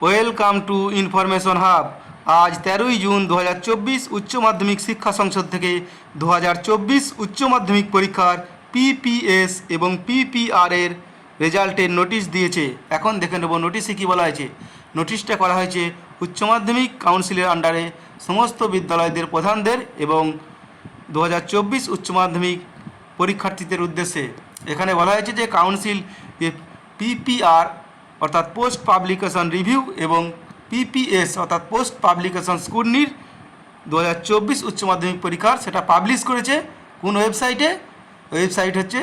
Welcome to information hub আজ তেরোই June দু হাজার চব্বিশ উচ্চ মাধ্যমিক শিক্ষা সংসদ থেকে দু হাজার চব্বিশ উচ্চ মাধ্যমিক পরীক্ষার পিপিএস এবং পিপিআর এর রেজাল্টের নোটিশ দিয়েছে। এখন দেখে নেব নোটিশে কী বলা হয়েছে। নোটিশটা করা হয়েছে, উচ্চ মাধ্যমিক কাউন্সিলের আন্ডারে সমস্ত বিদ্যালয়দের প্রধানদের এবং দু হাজার চব্বিশ উচ্চ মাধ্যমিক পরীক্ষার্থীদের উদ্দেশ্যে। এখানে বলা হয়েছে যে, কাউন্সিল পিপিআর অর্থাৎ পোস্ট পাবলিকেশন রিভিউ এবং পিপিএস, অর্থাৎ পোস্ট পাবলিকেশন স্কুটনির দু হাজার উচ্চ মাধ্যমিক পরীক্ষার সেটা পাবলিশ করেছে কোন ওয়েবসাইটে? ওয়েবসাইট হচ্ছে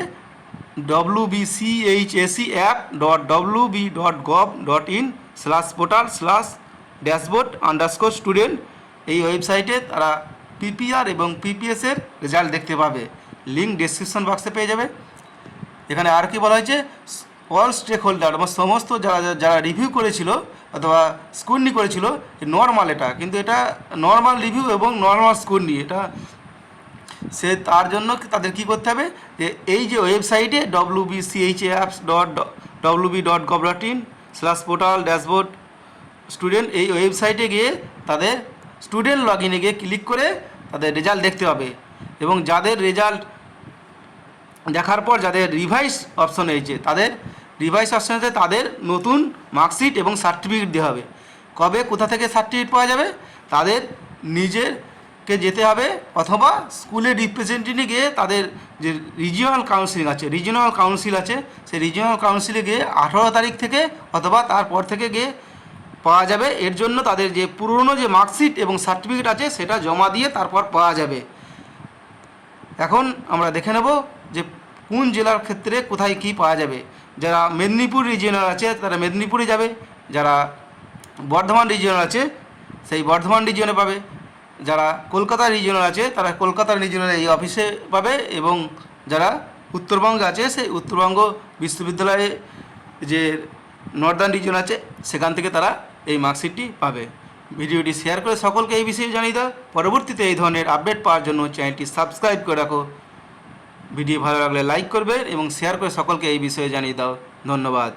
W BCHSE app dot W B dot gov dot in slash portal slash dashboard underscore student এই ওয়েবসাইটে তারা পিপিআর এবং পিপিএসের রেজাল্ট দেখতে পাবে। লিঙ্ক ডেসক্রিপশন বক্সে পেয়ে যাবে। এখানে আর কি বলা হয়েছে? অল স্টেক হোল্ডার বা সমস্ত যারা যারা রিভিউ করেছিল অথবা স্কুটনি করেছিল নর্মাল এটা। কিন্তু এটা নর্মাল রিভিউ এবং নর্মাল স্কুটনি এটা সে তার জন্য তাদের কি করতে হবে? যে এই যে ওয়েবসাইটে W B CH apps dot W B dot gov dot in slash portal dashboard student এই ওয়েবসাইটে গিয়ে তাদের স্টুডেন্ট লগ ইনে গিয়ে ক্লিক করে তাদের রেজাল্ট দেখতে হবে। এবং যাদের রেজাল্ট দেখার পর যাদের রিভাইস অপশন হয়েছে তাদের রিভাইস অপশন হচ্ছে তাদের নতুন মার্কশিট এবং সার্টিফিকেট দেওয়া হবে। কবে, কোথা থেকে সার্টিফিকেট পাওয়া যাবে, তাদের নিজেরকে যেতে হবে, অথবা স্কুলের রিপ্রেজেন্টেটিভে গিয়ে তাদের যে রিজিওনাল কাউন্সিল আছে রিজিওনাল কাউন্সিল আছে সেই রিজিওনাল কাউন্সিলে গিয়ে আঠারো তারিখ থেকে অথবা তারপর থেকে গিয়ে পাওয়া যাবে। এর জন্য তাদের যে পুরনো যে মার্কশিট এবং সার্টিফিকেট আছে, সেটা জমা দিয়ে তারপর পাওয়া যাবে। এখন আমরা দেখে নেব যে কোন জেলার ক্ষেত্রে কোথায় কি পাওয়া যাবে? যারা মেদিনীপুর রিজিয়নাল আছে, তারা মেদিনীপুরে যাবে। যারা বর্ধমান রিজিয়নাল আছে, সেই বর্ধমান রিজিয়নে পাবে। যারা কলকাতা রিজিয়নাল আছে, তারা কলকাতা রিজিয়নাল এই অফিসে পাবে এবং যারা উত্তরবঙ্গে আছে, সেই উত্তরবঙ্গ বিশ্ববিদ্যালয়ে যে নর্দার্ন রিজন আছে, সেখান থেকে তারা এই মার্কশিটটি পাবে। ভিডিওটি শেয়ার করে সকলকে এই বিষয়ে জানিয়ে দাও। পরবর্তীতে এই ধরনের আপডেট পাওয়ার জন্য চ্যানেলটি সাবস্ক্রাইব করে রাখো। ভিডিও ভালো লাগলে লাইক করবে এবং শেয়ার করে সকলকে এই বিষয়ে জানিয়ে দাও। ধন্যবাদ।